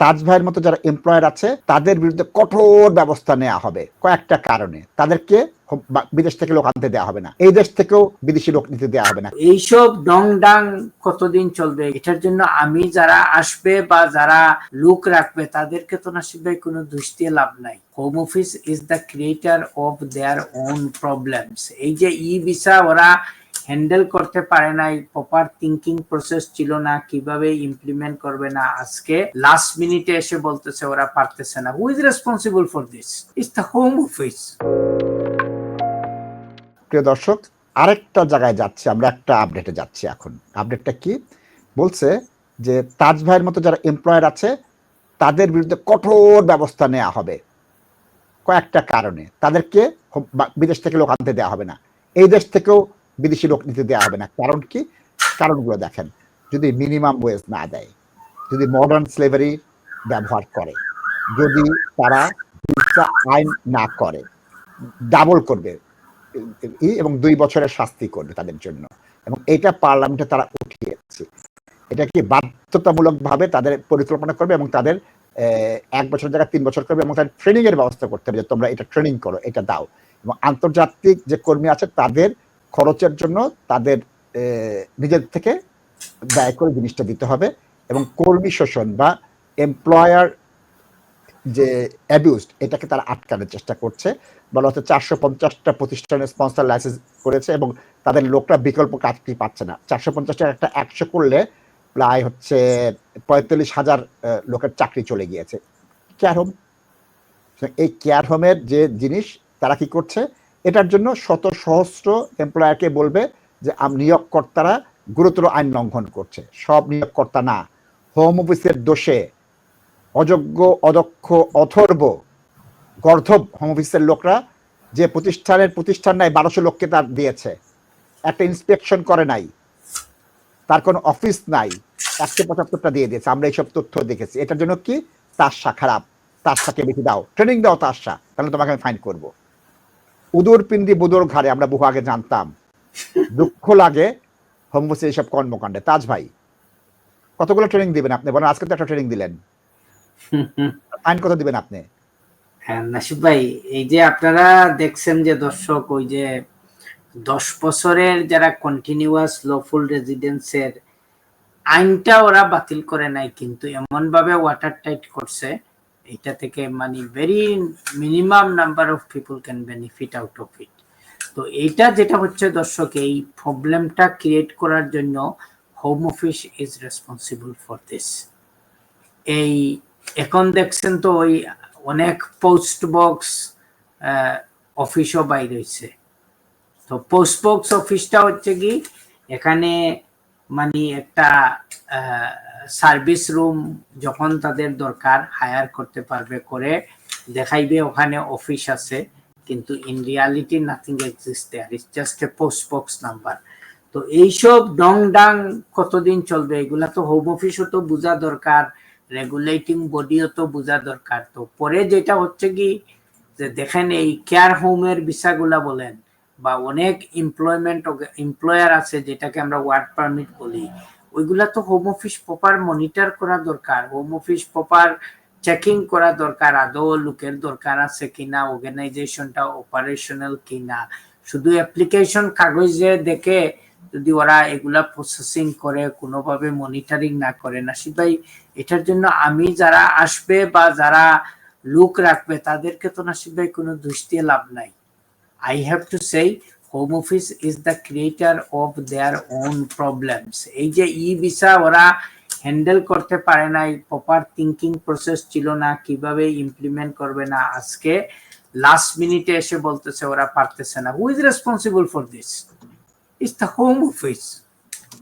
তাজ ভাইয়ের মতো যারা এমপ্লয়ার আছে, তাদের বিরুদ্ধে কঠোর ব্যবস্থা নেওয়া হবে। কয়েকটা কারণে। তাদেরকে বিদেশ থেকে লোক আনতে দেওয়া হবে না। এই দেশ থেকেও বিদেশি লোক নিতে দেওয়া হবে না। এইসব ডং ডাং কতদিন চলবে? এটার জন্য আমি যারা আসবে বা যারা লোক রাখবে, তাদেরকে তো নাসিব ভাই কোনো দোষ দিয়ে লাভ নাই। Home office is the creator of their own problems এই যে ই ভিসা ওরা হ্যান্ডেল করতে পারে নাই প্রপার থিঙ্কিং প্রসেস ছিল না, কীভাবে ইমপ্লিমেন্ট করবে না, আজকে লাস্ট মিনিটে এসে বলতেছে ওরা পারতেছে না। Who is responsible for this is the home office প্রিয় দর্শক, আরেকটা জায়গায় যাচ্ছি আমরা, একটা আপডেটে যাচ্ছি এখন। আপডেটটা কি? বলছে যে তাজ ভাইয়ের মতো যারা এমপ্লয়ার আছে, তাদের বিরুদ্ধে কঠোর ব্যবস্থা নেওয়া হবে। কয়েকটা কারণে। তাদেরকে বিদেশ থেকে লোক আনতে দেওয়া হবে না। এই দেশ থেকেও বিদেশি লোক নিতে দেওয়া হবে না। কারণ কি? কারণগুলো দেখেন, যদি মিনিমাম ওয়েজ না দেয়, যদি মডার্ন স্লেভারি ব্যবহার করে, যদি তারা আইন না করে ডাবল করবে এবং দুই বছরের শাস্তি করবে তাদের জন্য। এবং এটা পার্লামেন্টে তারা উঠিয়েছে। এটা কি বাধ্যতামূলক ভাবে তাদের পরিকল্পনা করবে এবং তাদের এক বছর জায়গায় তিন বছর করবে এবং তাদের ট্রেনিং এর ব্যবস্থা করতে হবে যে তোমরা এটা ট্রেনিং করো, এটা দাও। এবং আন্তর্জাতিক যে কর্মী আছে তাদের খরচের জন্য তাদের নিজের থেকে ব্যয় করে জিনিসটা দিতে হবে এবং কর্মী শোষণ বা এমপ্লয়ার যে অ্যাবিউজড এটাকে তারা আটকানোর চেষ্টা করছে। বলা হচ্ছে চারশো পঞ্চাশটা প্রতিষ্ঠানের স্পন্সর লাইসেন্স করেছে এবং তাদের লোকরা বিকল্প কাজটি পাচ্ছে না। চারশো পঞ্চাশটা একটা একশো করলে প্রায় হচ্ছে পঁয়তাল্লিশ হাজার লোকের চাকরি চলে গিয়েছে। কেয়ার হোম এই কেয়ার হোমের যে জিনিস, তারা কি করছে? এটার জন্য শত সহস্র এমপ্লয়ারকে বলবে যে নিয়োগকর্তারা গুরুতর আইন লঙ্ঘন করছে। সব নিয়োগকর্তা না হোম অফিসের দোষে অযোগ্য, অদক্ষ, অথর্ব, গর্ধব হোম অফিসের লোকরা যে প্রতিষ্ঠানের প্রতিষ্ঠান নাই, বারোশো লোককে তার দিয়েছে। একটা ইন্সপেকশন করে নাই। তার কোনো অফিস নাই। একশো পঁচাত্তরটা দিয়ে দিয়েছে। আমরা এইসব তথ্য দেখেছি। এটার জন্য কি? তাসা খারাপ। তাসাকে বেশি দাও। ট্রেনিং দাও তাসা তাহলে তোমাকে আমি ফাইন করব। উদর পিন্দি বুদর ঘাড়ে, আমরা বহু আগে জানতাম। দুঃখ লাগে হোম এইসব কর্মকাণ্ডে। তাজ ভাই, কতগুলো ট্রেনিং দিবেন আপনি? বলেন, আজকে তো একটা ট্রেনিং দিলেন। ফাইন কত দিবেন আপনি? হ্যাঁ নাসিব ভাই, এই যে আপনারা দেখছেন যে দর্শক, ওই যে দশ বছরের যারা কন্টিনিউয়াস লফুল রেজিডেন্সের আইনটা ওরা বাতিল করে নাই, কিন্তু এমন ভাবে ওয়াটার টাইট করছে এটা থেকে মানে very minimum number of people can benefit out of it তো এটা যেটা হচ্ছে দর্শক, এই প্রবলেমটা ক্রিয়েট করার জন্য home office is responsible for this এই এখন দেখছেন তো ওই অনেক পোস্ট বক্স অফিসও বাইর হয়েছে তো পোস্ট বক্স অফিসটা হচ্ছে কি, এখানে মানে একটা সার্ভিস রুম যখন তাদের দরকার হায়ার করতে পারবে করে দেখাইবে ওখানে অফিস আছে, কিন্তু in reality nothing exist there it's just a post box number তো এইসব ডং ডাং কতদিন চলবে, এগুলা তো হোম অফিসও তো বোঝা দরকার রেগুলেটিং বডিও তো বোঝা দরকার। তো পরে যেটা হচ্ছে কি, যে দেখেন এই কেয়ার হোমের বিষয়গুলা বলেন, বা অনেক এমপ্লয়মেন্ট এমপ্লয়ার আছে যেটাকে আমরা ওয়ার্ক পারমিট বলি। ওইগুলা তো হোম অফিস প্রপার মনিটর করা দরকার হোম অফিস প্রপার চেকিং করা দরকার, আদৌ লোকের দরকার আছে কিনা অর্গানাইজেশনটা অপারেশনাল কিনা। শুধু অ্যাপ্লিকেশন কাগজে দেখে যদি ওরা এগুলা প্রসেসিং করে, কোনোভাবে মনিটরিং না করে। নাসিব ভাই, এটার জন্য আমি যারা আসবে বা যারা লোক রাখবে, তাদেরকে তো নাসিব ভাই কোনো দোষ লাভ নাই। আই হ্যাভ টু সেই home office is the creator of their own problems এই যে ই ভিসা ওরা হ্যান্ডেল করতে পারে নাই প্রপার থিঙ্কিং প্রসেস ছিল না কীভাবে ইমপ্লিমেন্ট করবে না আজকে লাস্ট মিনিটে এসে বলতেছে ওরা পারতেছে না। Who is responsible for this is the home office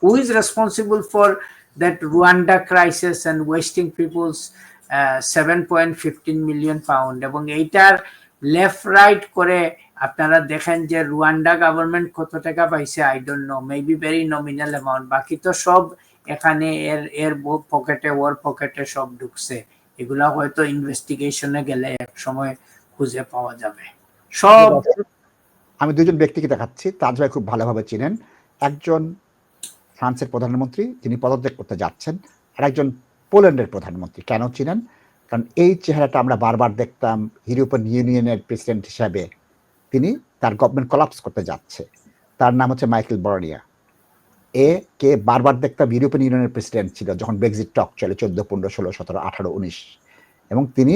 who is responsible for that Rwanda crisis and wasting people's uh, 7.15 million pound? এবং এইটার লেফট রাইট করে আপনারা দেখেন যে রুয়ান্ডা গভর্নমেন্ট কত টাকা পাইছে? I don't know maybe very nominal amount বাকি তো সব এখানে এর এর পকেটে ওর পকেটে সব ঢুকছে। এগুলা হয়তো ইনভেস্টিগেশনে গেলে এক সময় খুঁজে পাওয়া যাবে। সব আমি দুজন ব্যক্তিকে দেখাচ্ছি। তাজ খুব ভালোভাবে চিনেন। একজন ফ্রান্সের প্রধানমন্ত্রী, যিনি পদত্যাগ করতে যাচ্ছেন, আর একজন পোল্যান্ডের প্রধানমন্ত্রী। কেন চিনেন? কারণ এই চেহারাটা আমরা বারবার দেখতাম ইউরোপিয়ান ইউনিয়নের প্রেসিডেন্ট হিসাবে। তিনি তার গভর্নমেন্ট কলাপস করতে যাচ্ছে। তার নাম হচ্ছে মাইকেল বর্নিয়া। এ কে বারবার দেখতাম ইউরোপিয়ান ইউনিয়নের প্রেসিডেন্ট ছিল, যখন ব্রেক্সিট টক চলে চোদ্দ, পনেরো, ষোলো, সতেরো, আঠারো, উনিশ। এবং তিনি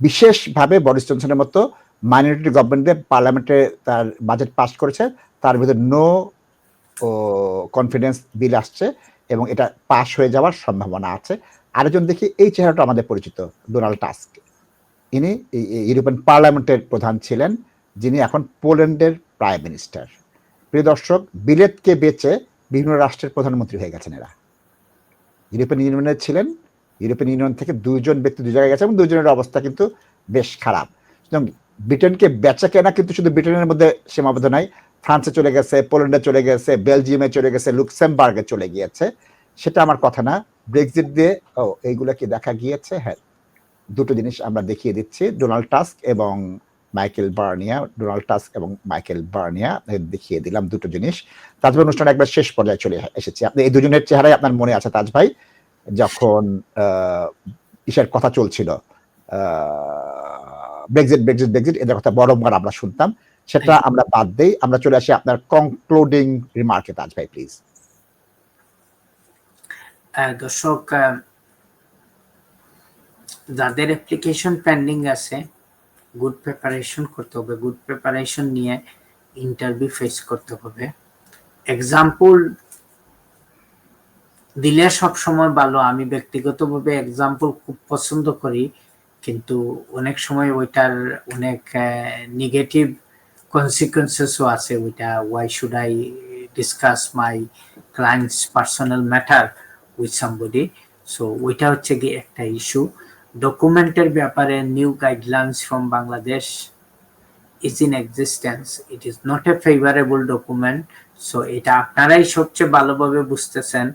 বিশেষভাবে বরিস জনসনের মতো মাইনরিটি গভর্নমেন্টে পার্লামেন্টে তার বাজেট পাস করেছে, তার ভিতরে নো কনফিডেন্স বিল আসছে এবং এটা পাস হয়ে যাওয়ার সম্ভাবনা আছে। আরেকজন দেখি, এই চেহারাটা আমাদের পরিচিত ডোনাল্ড টাস্ক ইনি ইউরোপিয়ান পার্লামেন্টের প্রধান ছিলেন। যিনি এখন পোল্যান্ডের প্রাইম মিনিস্টার। প্রিয় দর্শক, বিলেতকে বেচে বিভিন্ন রাষ্ট্রের প্রধানমন্ত্রী হয়ে গেছেন এরা। ইউরোপিয়ান ইউনিয়নের ছিলেন, ইউরোপিয়ান ইউনিয়ন থেকে দুইজন ব্যক্তি দুই জায়গায় গেছে এবং দুজনের অবস্থা কিন্তু বেশ খারাপ। সুতরাং ব্রিটেনকে বেচা কেনা কিন্তু শুধু ব্রিটেনের মধ্যে সীমাবদ্ধ নাই, ফ্রান্সে চলে গেছে, পোল্যান্ডে চলে গেছে, বেলজিয়ামে চলে গেছে, লুক্সেমবার্গে চলে গিয়েছে। সেটা আমার কথা না। ব্রেক্সিট দিয়ে, ও, এইগুলো কি দেখা গিয়েছে? হ্যাঁ দুটো জিনিস আমরা দেখিয়ে দিচ্ছি। ডোনাল্ড টাস্ক এবং মাইকেল বার্নিয়া ডোনাল্ড টাস্ক এবং মাইকেল বার্নিয়া দেখিয়ে দিলাম দুটো জিনিস। তাজ ভাই অনুষ্ঠান একবার শেষ পর্যায়ে চলে এসেছি। আপনি এই দুজনের চেহারাই আপনার মনে আছে তাজ ভাই? যখন ইসের কথা চলছিল ব্রেক্সিট ব্রেক্সিট ব্রেক্সিট এদের কথা বরংবার আমরা শুনতাম। সেটা আমরা বাদ দেই। আমরা চলে আসি আপনার কনক্লুডিং রিমার্কে তাজ ভাই প্লিজ দর্শক যাদের অ্যাপ্লিকেশন পেন্ডিং আছে গুড প্রিপারেশন করতে হবে গুড প্রিপারেশন নিয়ে ইন্টারভিউ ফেস করতে হবে। এক্সাম্পল দিলে সব সময় ভালো, আমি ব্যক্তিগতভাবে এক্সাম্পল খুব পছন্দ করি, কিন্তু অনেক সময় ওইটার অনেক নেগেটিভ কনসিকুয়েন্সেসও আছে, ওইটা why should I discuss my clients personal matter with somebody so ওইটা হচ্ছে কি একটা ইস্যু ডকুমেন্টের ব্যাপারে new guidelines from Bangladesh is in existence it is not a favourable document so এটা আপনারাই সবচেয়ে ভালোভাবে বুঝতেছেন।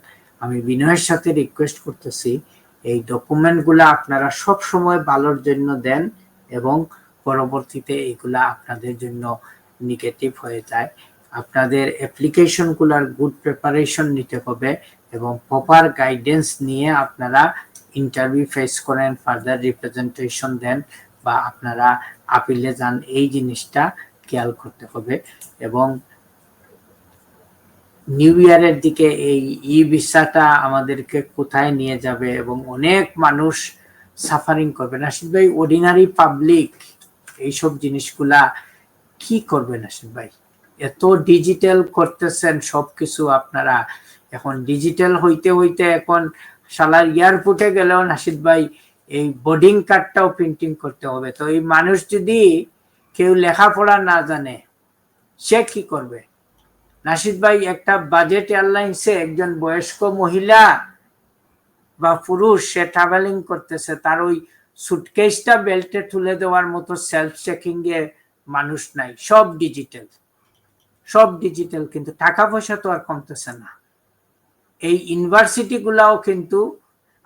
আমি বিনয়ের সাথে রিকোয়েস্ট করতেছি, এই ডকুমেন্টগুলো আপনারা সব সময় ভালোর জন্য দেন এবং পরবর্তীতে এইগুলা আপনাদের জন্য নেগেটিভ হয়ে যায়। আপনাদের অ্যাপ্লিকেশনগুলোর গুড প্রিপারেশন নিতে হবে এবং প্রপার গাইডেন্স নিয়ে আপনারা ইন্টারভিউ ফেস করেন ফার্দার রিপ্রেজেন্টেশন দেন বা আপনারা আপিলে যান, এই জিনিসটা খেয়াল করতে হবে। এবং নিউ ইয়ারের দিকে এই ই ভিসাটা আমাদেরকে কোথায় নিয়ে যাবে এবং অনেক মানুষ সাফারিং করবে। নাসিদ ভাই অর্ডিনারি পাবলিক এইসব জিনিসগুলা কি করবে নাসিদ ভাই? এত ডিজিটাল করতেছেন সবকিছু আপনারা। এখন ডিজিটাল হইতে হইতে এখন সালার এয়ারপোর্টে গেলেও নাসিদ ভাই এই বোর্ডিং কার্ডটাও প্রিন্টিং করতে হবে। তো এই মানুষ যদি কেউ লেখাপড়া না জানে, সে কি করবে? নাসিদ ভাই একটা বাজেট এয়ারলাইন্সে একজন বয়স্ক মহিলা বা পুরুষ, সে ট্রাভেলিং করতেছে, তার ওই সুটকেসটা বেল্টে তুলে দেওয়ার মতো সেলফ চেকিং এ মানুষ নাই। সব ডিজিটাল সব ডিজিটাল কিন্তু টাকা পয়সা তো আর কমতেছে না। এই ইউনিভার্সিটি গুলাও কিন্তু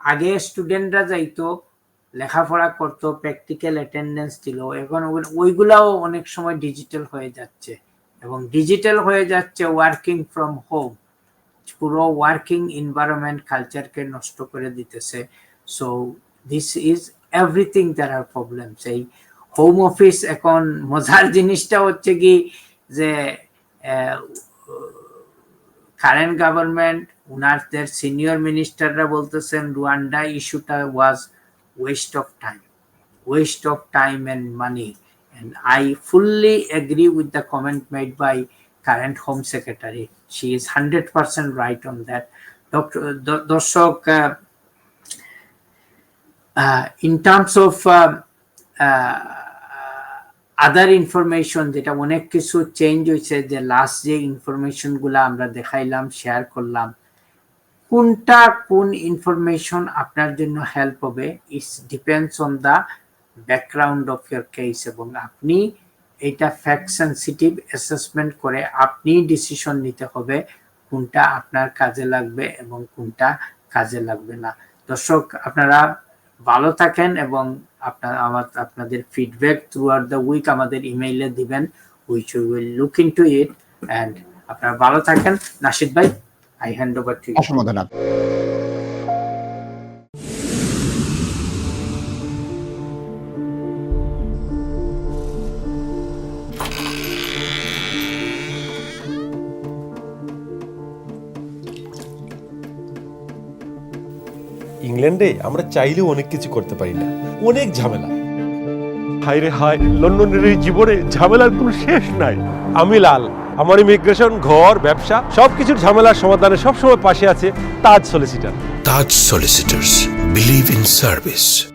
আগে স্টুডেন্টরা যাইতো, লেখাপড়া করতো প্র্যাকটিক্যাল অ্যাটেন্ডেন্স ছিল এখন ওইগুলাও অনেক সময় ডিজিটাল হয়ে যাচ্ছে এবং ডিজিটাল হয়ে যাচ্ছে ওয়ার্কিং ফ্রম হোম পুরো ওয়ার্কিং এনভায়রনমেন্ট কালচারকে নষ্ট করে দিতেছে। So this is everything there are problems এই হোম অফিস এখন মজার জিনিসটা হচ্ছে কি যে কারেন্ট গভর্নমেন্ট উনারদের সিনিয়র মিনিস্টাররা বলতেছেন রুয়ান্ডা ইস্যুটা was waste of time waste of time and money and I fully agree with the comment made by current home secretary she is hundred percent right on that দর্শক in terms of other information যেটা অনেক কিছু change হয়েছে, যে last যে ইনফরমেশনগুলো আমরা দেখাইলাম শেয়ার করলাম কোনটা কোন ইনফরমেশন আপনার জন্য হেল্প হবে it's depends on the background of your case এবং আপনি এটা ফ্যাক্ট সেন্সিটিভ অ্যাসেসমেন্ট করে আপনি ডিসিশন নিতে হবে কোনটা আপনার কাজে লাগবে এবং কোনটা কাজে লাগবে না। দর্শক, আপনারা ভালো থাকেন এবং আপনার আমার, আপনাদের feedback throughout the week আমাদের ইমেইলে দিবেন which we will look into it and আপনারা ভালো থাকেন। নাসিদ ভাই I hand over to you. ইংল্যান্ডে আমরা চাইলেও অনেক কিছু করতে পারি না। অনেক ঝামেলা। হায় রে হায় লন্ডনের এই জীবনে ঝামেলার কোনো শেষ নাই। আমি লাল। আমার ইমিগ্রেশন, ঘর, ব্যবসা, সবকিছুর ঝামেলার সমাধানে সবসময় পাশে আছে Taj solicitor Taj Solicitors. Believe in service.